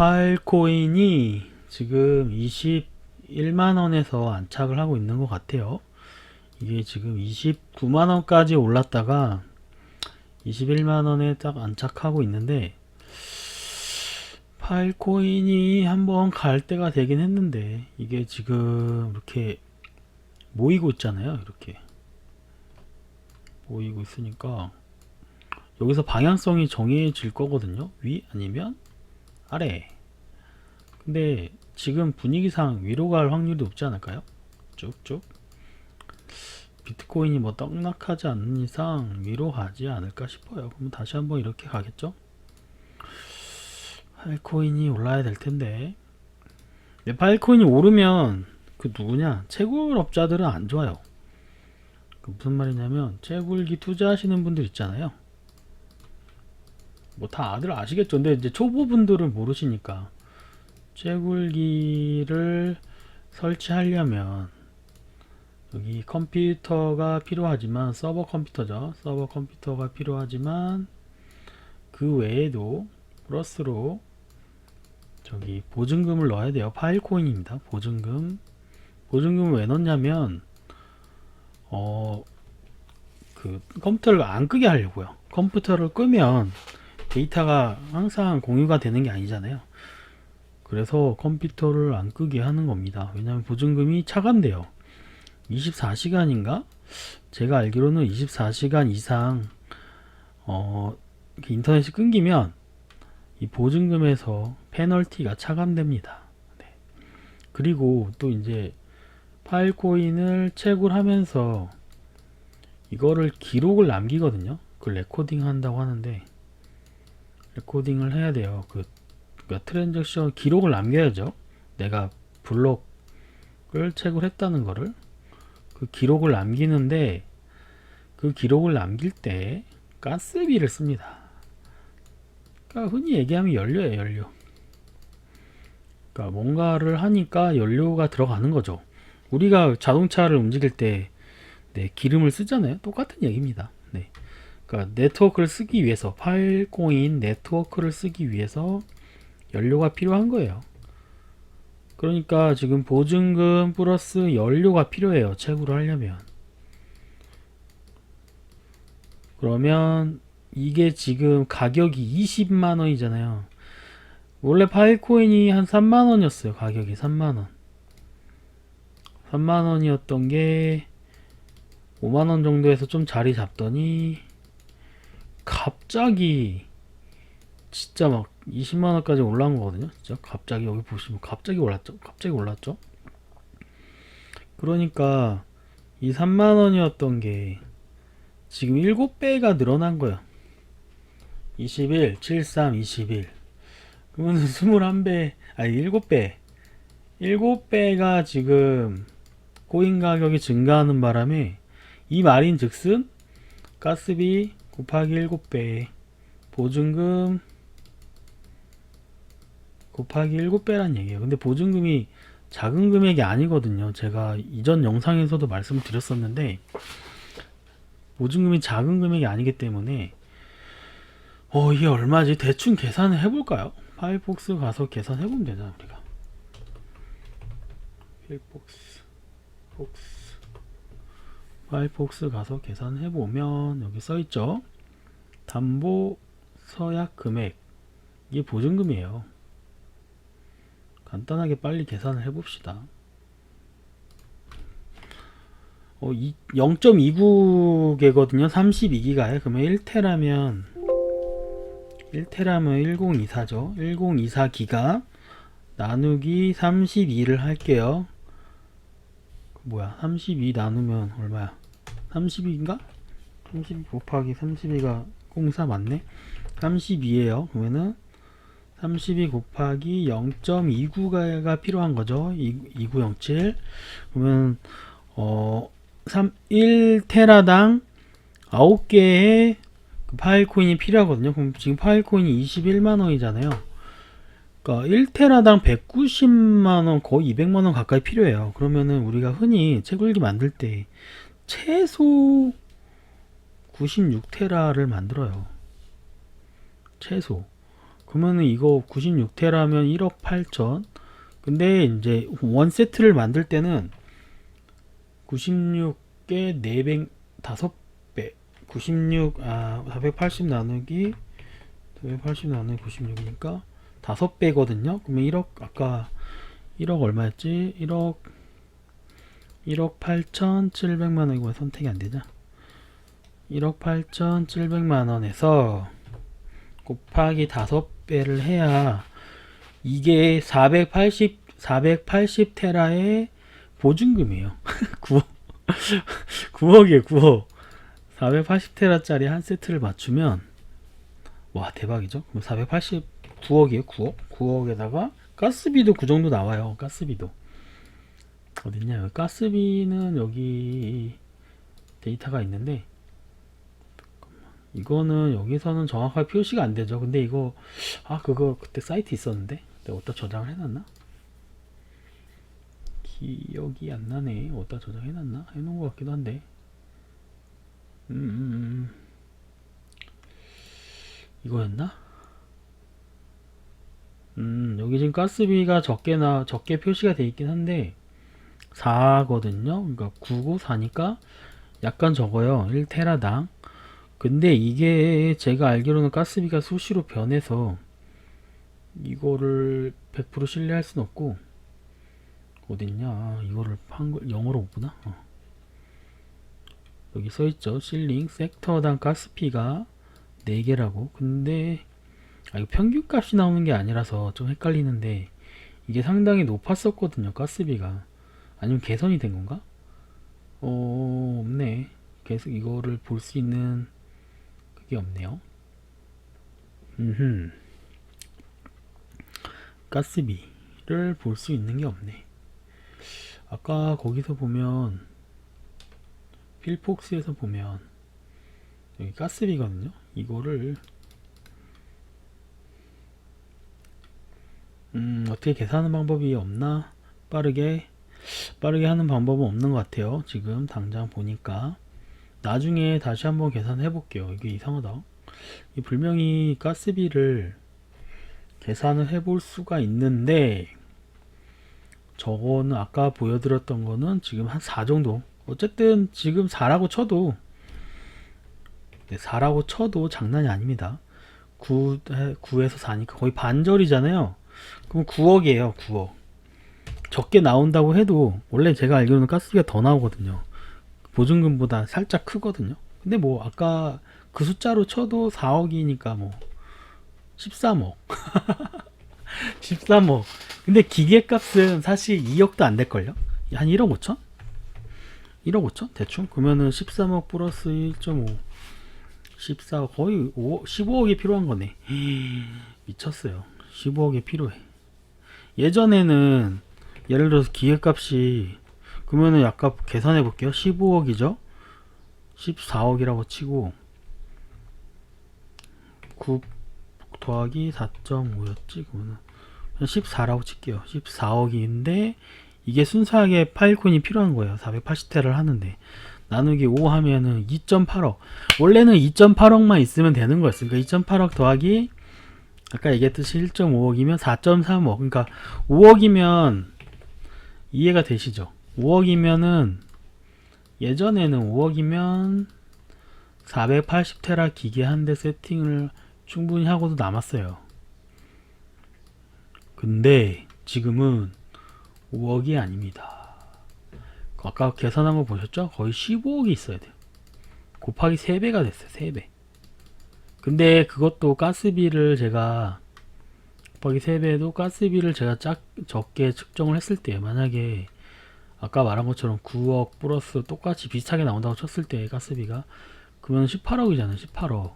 파일코인이 지금 21만원에서 안착을 하고 있는 것 같아요. 이게 지금 29만원까지 올랐다가 21만원에 딱 안착하고 있는데 파일코인이 한번 갈 때가 되긴 했는데 이게 지금 이렇게 모이고 있잖아요. 이렇게 모이고 있으니까 여기서 방향성이 정해질 거거든요. 위 아니면 아래. 근데 지금 분위기상 위로 갈 확률이 높지 않을까요? 쭉쭉. 비트코인이 뭐 떡락하지 않는 이상 위로 가지 않을까 싶어요. 그러면 다시 한번 이렇게 가겠죠? 파일코인이 올라야 될 텐데. 근데 파일코인이 오르면 그 누구냐? 채굴업자들은 안 좋아요. 그 무슨 말이냐면 채굴기 투자하시는 분들 있잖아요. 뭐 다 아들 아시겠죠. 근데 이제 초보분들은 모르시니까 채굴기를 설치하려면 여기 컴퓨터가 필요하지만 서버 컴퓨터죠. 서버 컴퓨터가 필요하지만 그 외에도 플러스로 저기 보증금을 넣어야 돼요. 파일코인입니다. 보증금. 보증금을 왜 넣냐면 어 그 컴퓨터를 안 끄게 하려고요. 컴퓨터를 끄면 데이터가 항상 공유가 되는 게 아니잖아요. 그래서 컴퓨터를 안 끄게 하는 겁니다. 왜냐하면 보증금이 차감돼요. 24시간인가? 제가 알기로는 24시간 이상 어, 인터넷이 끊기면 이 보증금에서 페널티가 차감됩니다. 네. 그리고 또 이제 파일코인을 채굴하면서 이거를 기록을 남기거든요. 그 레코딩 한다고 하는데 레코딩을 해야 돼요. 그 그러니까 트랜잭션 기록을 남겨야죠. 내가 블록을 채굴했다는 거를 그 기록을 남기는데 그 기록을 남길 때 가스비를 씁니다. 그러니까 흔히 얘기하면 연료예요, 연료. 그러니까 뭔가를 하니까 연료가 들어가는 거죠. 우리가 자동차를 움직일 때 네, 기름을 쓰잖아요. 똑같은 얘기입니다. 네. 그러니까 네트워크를 쓰기 위해서 파일코인 네트워크를 쓰기 위해서 연료가 필요한 거예요. 그러니까 지금 보증금 플러스 연료가 필요해요. 채굴을 하려면. 그러면 이게 지금 가격이 20만 원이잖아요. 원래 파일코인이 한 3만 원이었어요. 가격이 3만 원. 3만 원이었던 게 5만 원 정도에서 좀 자리 잡더니 갑자기 진짜 막 20만 원까지 올라온 거거든요. 진짜 갑자기 여기 보시면 갑자기 올랐죠. 갑자기 올랐죠. 그러니까 이 3만 원이었던 게 지금 7배가 늘어난 거야. 21, 73, 21. 그러면 21배, 아니 7배. 7배가 지금 코인 가격이 증가하는 바람에 이 말인 즉슨 가스비 곱하기 7배 보증금 곱하기 7배란 얘기예요. 근데 보증금이 작은 금액이 아니거든요. 제가 이전 영상에서도 말씀드렸었는데 보증금이 작은 금액이 아니기 때문에 어 이게 얼마지? 대충 계산을 해볼까요? 파이폭스 가서 계산해보면 되잖아 우리가 파이폭스 폭스 파이폭스 가서 계산해 보면 여기 써 있죠? 담보 서약 금액. 이게 보증금이에요. 간단하게 빨리 계산을 해봅시다. 어, 0.29개거든요. 32기가에. 그러면 1테라면 1테라면 1024죠. 1024기가 나누기 32를 할게요. 뭐야 32 나누면 얼마야 32인가? 32 곱하기 32가 공사 맞네. 32에요. 그러면은 32 곱하기 0.29가 필요한 거죠. 2907 그러면 어 3, 1테라당 9개의 그 파일 코인이 필요하거든요. 그럼 지금 파일 코인이 21만 원이잖아요. 그러니까 1테라당 190만 원 거의 200만 원 가까이 필요해요. 그러면은 우리가 흔히 채굴기 만들 때 최소 96테라를 만들어요 최소 그러면은 이거 96테라면 1억 8천. 근데 이제 원 세트를 만들 때는 96개 4배 5배 96 아, 480 나누기 480 나누기 96이니까 5배거든요. 그러면 1억 아까 1억 얼마였지? 1억 1억 8,700만 원이고 왜 선택이 안 되냐? 1억 8,700만 원에서 곱하기 5배를 해야 이게 480 480 테라의 보증금이에요. 9억 9억이에요. 9억. 480 테라짜리 한 세트를 맞추면 와 대박이죠. 그럼 489억이에요. 9억. 9억에다가 가스비도 그 정도 나와요. 가스비도 어딨냐? 가스비는 여기 데이터가 있는데 이거는 여기서는 정확하게 표시가 안 되죠. 근데 이거 아 그거 그때 사이트 있었는데 내가 어디다 저장을 해놨나? 기억이 안 나네. 어디다 저장해놨나? 해놓은 것 같기도 한데. 음, 음, 음. 이거였나? 음, 여기 지금 가스비가 적게 나, 적게 표시가 돼 있긴 한데, 4거든요. 그러니까 9고 4니까 약간 적어요. 1테라당. 근데 이게 제가 알기로는 가스비가 수시로 변해서 이거를 100% 신뢰할 순 없고 어딨냐 이거를 한글 영어로 못 보나 어. 여기 써있죠 실링 섹터당 가스피가 4개라고 근데 아 이거 평균 값이 나오는 게 아니라서 좀 헷갈리는데 이게 상당히 높았었거든요 가스비가 아니면 개선이 된 건가? 어 없네. 계속 이거를 볼 수 있는 그게 없네요. 음흠. 가스비를 볼 수 있는 게 없네. 아까 거기서 보면 필폭스에서 보면 여기 가스비거든요. 이거를. 음 어떻게 계산하는 방법이 없나? 빠르게 빠르게 하는 방법은 없는 것 같아요. 지금 당장 보니까. 나중에 다시 한번 계산해 볼게요. 이게 이상하다. 이 분명히 가스비를 계산을 해볼 수가 있는데 저거는 아까 보여드렸던 거는 지금 한 4 정도. 어쨌든 지금 4라고 쳐도 네, 4라고 쳐도 장난이 아닙니다. 9, 9에서 4니까 거의 반절이잖아요. 그럼 9억이에요 9억 적게 나온다고 해도 원래 제가 알기로는 가스비가 더 나오거든요. 보증금보다 살짝 크거든요. 근데 뭐 아까 그 숫자로 쳐도 4억이니까 뭐 13억. 13억. 근데 기계값은 사실 2억도 안 될걸요? 한 1억 5천? 1억 5천? 대충? 그러면은 13억 플러스 1.5 14억. 거의 5, 15억이 필요한 거네. 미쳤어요. 15억이 필요해. 예전에는 예를 들어서 기계값이 그러면은 아까 계산해 볼게요. 15억이죠? 14억이라고 치고 9 더하기 4.5였지? 그러면 14라고 칠게요. 14억인데 이게 순수하게 파일콘이 필요한 거예요. 480테를 하는데 나누기 5 하면은 2.8억. 원래는 2.8억만 있으면 되는 거였으니까 2.8억 더하기 아까 얘기했듯이 1.5억이면 4.3억. 그러니까 5억이면 이해가 되시죠 5억이면은 예전에는 5억이면 480테라 기계 한 대 세팅을 충분히 하고도 남았어요. 근데 지금은 5억이 아닙니다. 아까 계산한 거 보셨죠? 거의 15억이 있어야 돼요. 곱하기 3배가 됐어요. 3배. 근데 그것도 가스비를 제가 곱하기 3배도 가스비를 제가 작, 적게 측정을 했을 때 만약에 아까 말한 것처럼 9억 플러스 똑같이 비슷하게 나온다고 쳤을 때 가스비가 그러면 18억이잖아요. 18억.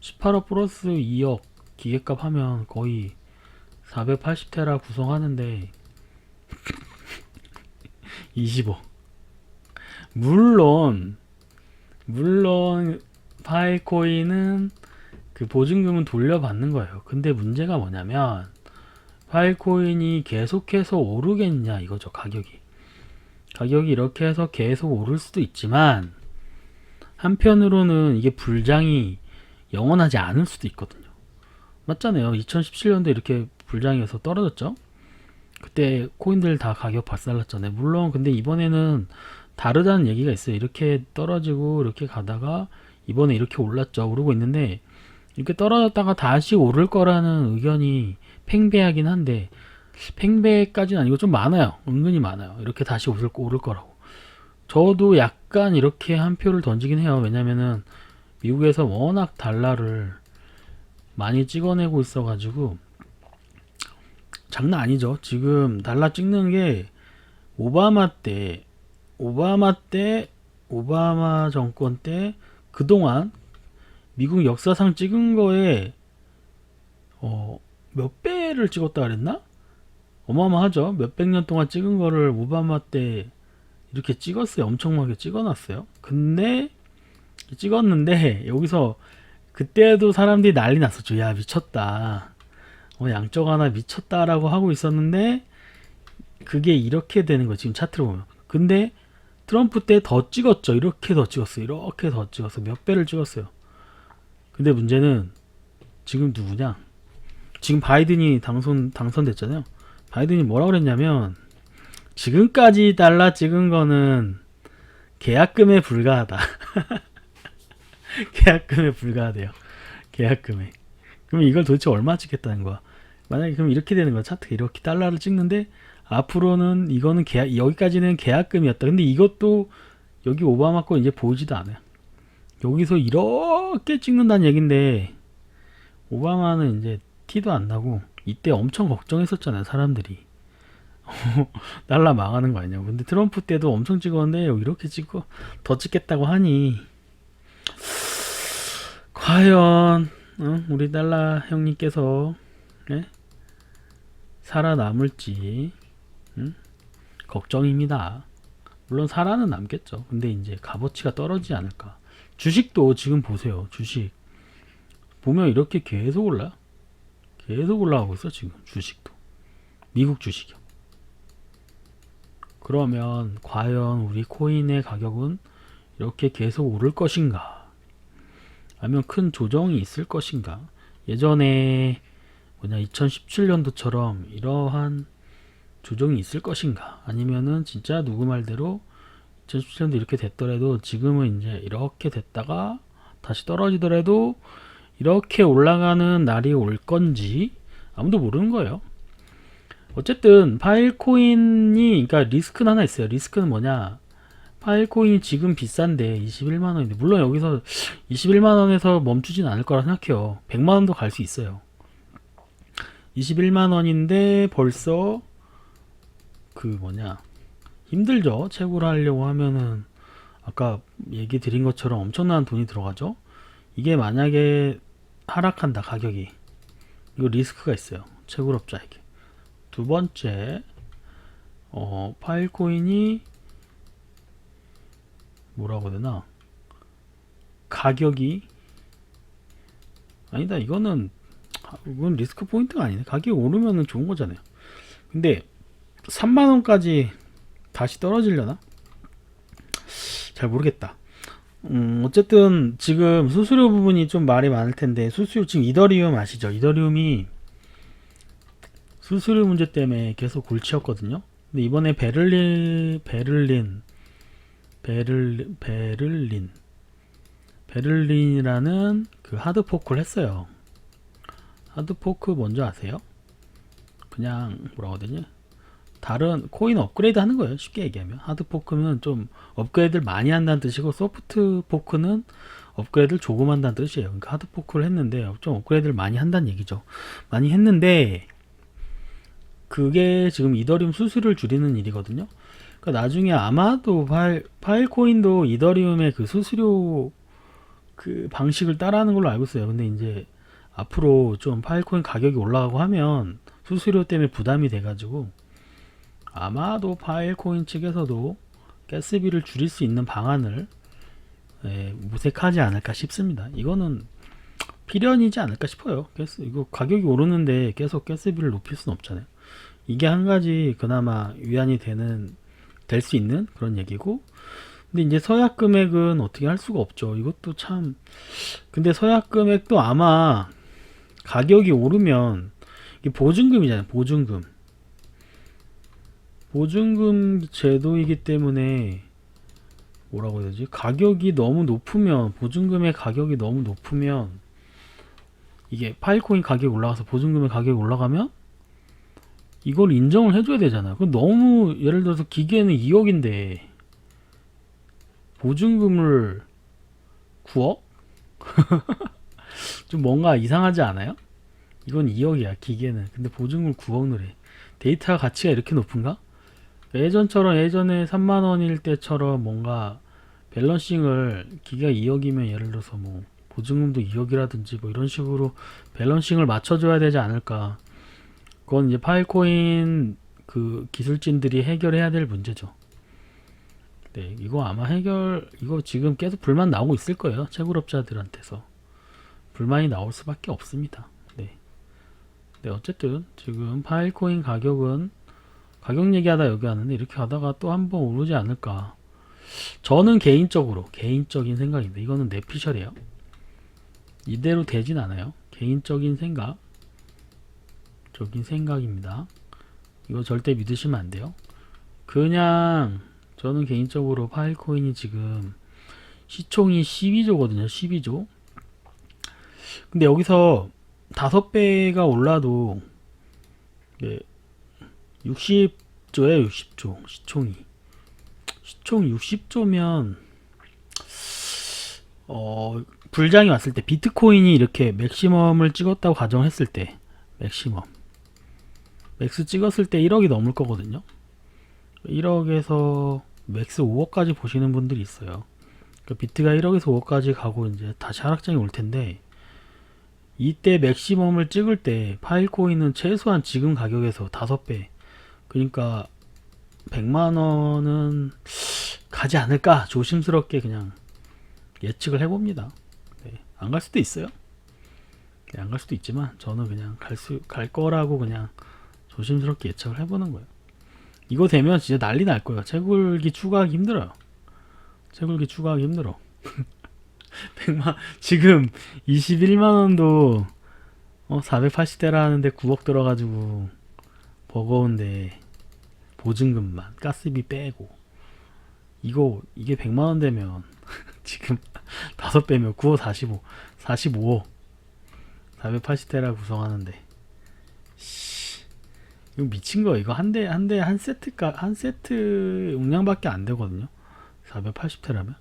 18억 플러스 2억 기계값 하면 거의 480테라 구성하는데 20억. 물론 물론 파이코인은 그 보증금은 돌려받는 거예요. 근데 문제가 뭐냐면 파이코인이 계속해서 오르겠냐 이거죠 가격이. 가격이 이렇게 해서 계속 오를 수도 있지만 한편으로는 이게 불장이 영원하지 않을 수도 있거든요. 맞잖아요. 2017년도 이렇게 불장해서 떨어졌죠. 그때 코인들 다 가격 박살났잖아요. 물론 근데 이번에는 다르다는 얘기가 있어요. 이렇게 떨어지고 이렇게 가다가 이번에 이렇게 올랐죠. 오르고 있는데 이렇게 떨어졌다가 다시 오를 거라는 의견이 팽배하긴 한데 팽배까지는 아니고 좀 많아요. 은근히 많아요. 이렇게 다시 오를, 오를 거라고. 저도 약간 이렇게 한 표를 던지긴 해요. 왜냐면은 미국에서 워낙 달러를 많이 찍어내고 있어가지고 장난 아니죠. 지금 달러 찍는 게 오바마 때, 오바마 때, 오바마 정권 때 그동안 미국 역사상 찍은 거에 어, 몇 배를 찍었다 그랬나? 어마어마하죠. 몇백 년 동안 찍은 거를 오바마 때 이렇게 찍었어요. 엄청나게 찍어놨어요. 근데 찍었는데 여기서 그때도 사람들이 난리 났었죠. 야 미쳤다. 어, 양쪽 하나 미쳤다라고 하고 있었는데 그게 이렇게 되는 거예요. 지금 차트로 보면. 근데 트럼프 때 더 찍었죠. 이렇게 더 찍었어요. 이렇게 더 찍었어. 몇 배를 찍었어요. 근데 문제는 지금 누구냐? 지금 바이든이 당선 당선됐잖아요. 바이든이 뭐라 그랬냐면 지금까지 달러 찍은 거는 계약금에 불과하다. 계약금에 불과하대요. 계약금에. 그럼 이걸 도대체 얼마 찍겠다는 거야? 만약에 그럼 이렇게 되는 거야. 차트 이렇게 달러를 찍는데 앞으로는 이거는 계약 여기까지는 계약금이었다. 근데 이것도 여기 오바마 거 이제 보이지도 않아요. 여기서 이렇게 찍는다는 얘긴데 오바마는 이제 티도 안 나고 이때 엄청 걱정했었잖아요. 사람들이. 달러 망하는 거 아니냐고. 근데 트럼프 때도 엄청 찍었는데 이렇게 찍고 더 찍겠다고 하니 과연 어? 우리 달러 형님께서 네? 살아남을지 응? 걱정입니다. 물론 살아는 남겠죠. 근데 이제 값어치가 떨어지지 않을까. 주식도 지금 보세요. 주식 보면 이렇게 계속 올라. 계속 올라가고 있어 지금 주식도. 미국 주식이요. 그러면 과연 우리 코인의 가격은 이렇게 계속 오를 것인가? 아니면 큰 조정이 있을 것인가? 예전에 뭐냐 2017년도처럼 이러한 조정이 있을 것인가? 아니면은 진짜 누구 말대로 2017년도 이렇게 됐더라도 지금은 이제 이렇게 됐다가 다시 떨어지더라도 이렇게 올라가는 날이 올 건지 아무도 모르는 거예요. 어쨌든 파일코인이 그러니까 리스크는 하나 있어요. 리스크는 뭐냐? 파일코인이 지금 비싼데 21만 원인데 물론 여기서 21만 원에서 멈추진 않을 거라 생각해요. 100만 원도 갈 수 있어요. 21만 원인데 벌써 그 뭐냐 힘들죠. 채굴 하려고 하면은 아까 얘기 드린 것처럼 엄청난 돈이 들어가죠. 이게 만약에 하락한다 가격이 이거 리스크가 있어요. 채굴업자에게. 두 번째 어, 파일코인이 뭐라고 해야 되나 가격이 아니다 이거는 이건 리스크 포인트가 아니네 가격이 오르면은 좋은 거잖아요 근데 3만원까지 다시 떨어지려나 잘 모르겠다 음 어쨌든 지금 수수료 부분이 좀 말이 많을 텐데 수수료 지금 이더리움 아시죠 이더리움이 수수료 문제 때문에 계속 골치였거든요 근데 이번에 베를린 베를린 베를린 베를린 베를린이라는 그 하드 포크를 했어요. 하드 포크 뭔지 아세요? 그냥 뭐라고 되냐? 다른 코인 업그레이드 하는 거예요. 쉽게 얘기하면 하드 포크는 좀 업그레이드를 많이 한다는 뜻이고 소프트 포크는 업그레이드를 조금 한다는 뜻이에요. 그러니까 하드 포크를 했는데 좀 업그레이드를 많이 한다는 얘기죠. 많이 했는데 그게 지금 이더리움 수수료를 줄이는 일이거든요. 그러니까 나중에 아마도 파일, 파일 코인도 이더리움의 그 수수료 그 방식을 따라하는 걸로 알고 있어요. 근데 이제 앞으로 좀 파일 코인 가격이 올라가고 하면 수수료 때문에 부담이 돼가지고 아마도 파일 코인 측에서도 가스비를 줄일 수 있는 방안을 예, 모색하지 않을까 싶습니다. 이거는 필연이지 않을까 싶어요. 가스, 이거 가격이 오르는데 계속 가스비를 높일 수는 없잖아요. 이게 한 가지 그나마 위안이 되는 될 수 있는 그런 얘기고 근데 이제 서약 금액은 어떻게 할 수가 없죠 이것도 참 근데 서약 금액도 아마 가격이 오르면 보증금이잖아요. 보증금. 보증금 제도이기 때문에 뭐라고 해야 되지? 가격이 너무 높으면 보증금의 가격이 너무 높으면 이게 파일코인 가격이 올라가서 보증금의 가격이 올라가면 이걸 인정을 해줘야 되잖아요. 그럼 너무 예를 들어서 기계는 2억인데 보증금을 9억? 좀 뭔가 이상하지 않아요? 이건 2억이야 기계는. 근데 보증금 9억을 해. 데이터 가치가 이렇게 높은가? 예전처럼 예전에 3만 원일 때처럼 뭔가 밸런싱을 기계가 2억이면 예를 들어서 뭐 보증금도 2억이라든지 뭐 이런 식으로 밸런싱을 맞춰줘야 되지 않을까. 그건 이제 파일코인 그 기술진들이 해결해야 될 문제죠. 네, 이거 아마 해결, 이거 지금 계속 불만 나오고 있을 거예요. 채굴업자들한테서. 불만이 나올 수밖에 없습니다. 네. 네, 어쨌든 지금 파일코인 가격은 가격 얘기하다 여기 왔는데 이렇게 하다가 또 한번 오르지 않을까. 저는 개인적으로, 개인적인 생각인데 이거는 내 피셜이에요. 이대로 되진 않아요. 개인적인 생각. 적인 생각입니다. 이거 절대 믿으시면 안 돼요. 그냥 저는 개인적으로 파일코인이 지금 시총이 12조거든요. 12조. 근데 여기서 5배가 올라도 60조에 60조 시총이 시총 60조면 어 불장이 왔을 때 비트코인이 이렇게 맥시멈을 찍었다고 가정했을 때 맥시멈 맥스 찍었을 때 1억이 넘을 거거든요. 1억에서 맥스 5억까지 보시는 분들이 있어요. 그 비트가 1억에서 5억까지 가고 이제 다시 하락장이 올 텐데 이때 맥시멈을 찍을 때 파일코인은 최소한 지금 가격에서 5배 그러니까 100만 원은 가지 않을까 조심스럽게 그냥 예측을 해봅니다. 네, 안갈 수도 있어요. 네, 안갈 수도 있지만 저는 그냥 갈 수 갈 거라고 그냥 조심스럽게 예측을 해보는 거예요. 이거 되면 진짜 난리 날 거예요. 채굴기 추가하기 힘들어요. 채굴기 추가하기 힘들어. 100만 지금 21만 원도 어 480대라 하는데 9억 들어가지고 버거운데 보증금만 가스비 빼고. 이거 이게 100만 원 되면 지금 다섯 배면 9억 45 45억 480대라 구성하는데. 씨, 이거 미친 거야. 이거 한 대 한 대 한 세트가 한 세트 용량밖에 안 되거든요. 480대라면.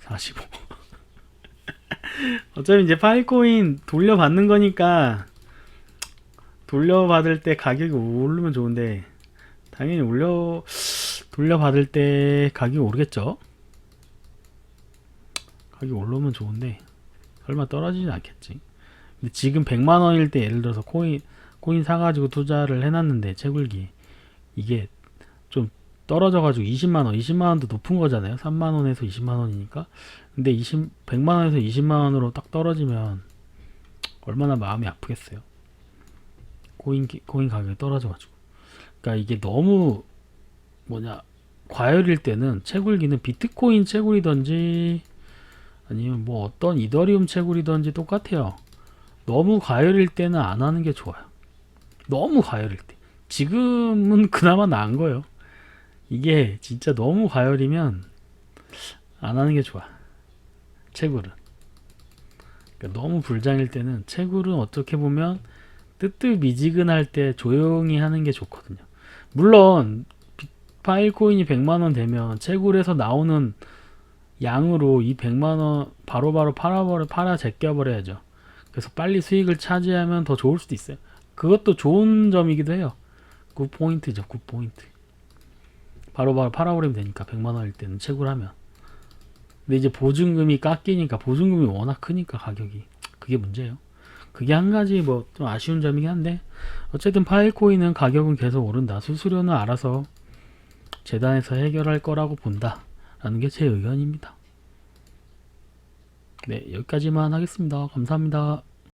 45 어차피 이제 파일코인 돌려받는 거니까 돌려받을 때 가격이 오르면 좋은데 당연히 올려 돌려받을 때 가격이 오르겠죠? 가격이 오르면 좋은데 설마 떨어지진 않겠지? 근데 지금 100만 원일 때 예를 들어서 코인 코인 사가지고 투자를 해놨는데 채굴기 이게 좀 떨어져가지고 20만 원 20만 원도 높은 거잖아요. 3만 원에서 20만 원이니까. 근데 20 100만 원에서 20만 원으로 딱 떨어지면 얼마나 마음이 아프겠어요? 코인 기- 코인 가격이 떨어져가지고 그러니까 이게 너무 뭐냐 과열일 때는 채굴기는 비트코인 채굴이든지 아니면 뭐 어떤 이더리움 채굴이든지 똑같아요. 너무 과열일 때는 안 하는 게 좋아요. 너무 과열일 때. 지금은 그나마 나은 거예요. 이게 진짜 너무 과열이면 안 하는 게 좋아. 채굴은. 그러니까 너무 불장일 때는 채굴은 어떻게 보면 뜨뜻미지근할 때 조용히 하는 게 좋거든요. 물론 비- 파일코인이 100만 원 되면 채굴에서 나오는 양으로 이 100만 원 바로바로 팔아버려 팔아 제껴버려야죠. 그래서 빨리 수익을 차지하면 더 좋을 수도 있어요. 그것도 좋은 점이기도 해요. 굿 포인트죠, 굿 포인트. 바로바로 팔아버리면 되니까 100만 원일 때는 채굴하면. 근데 이제 보증금이 깎이니까 보증금이 워낙 크니까 가격이 그게 문제예요. 그게 한 가지 뭐 좀 아쉬운 점이긴 한데 어쨌든 파일코인은 가격은 계속 오른다. 수수료는 알아서 재단에서 해결할 거라고 본다. 라는 게 제 의견입니다. 네, 여기까지만 하겠습니다. 감사합니다.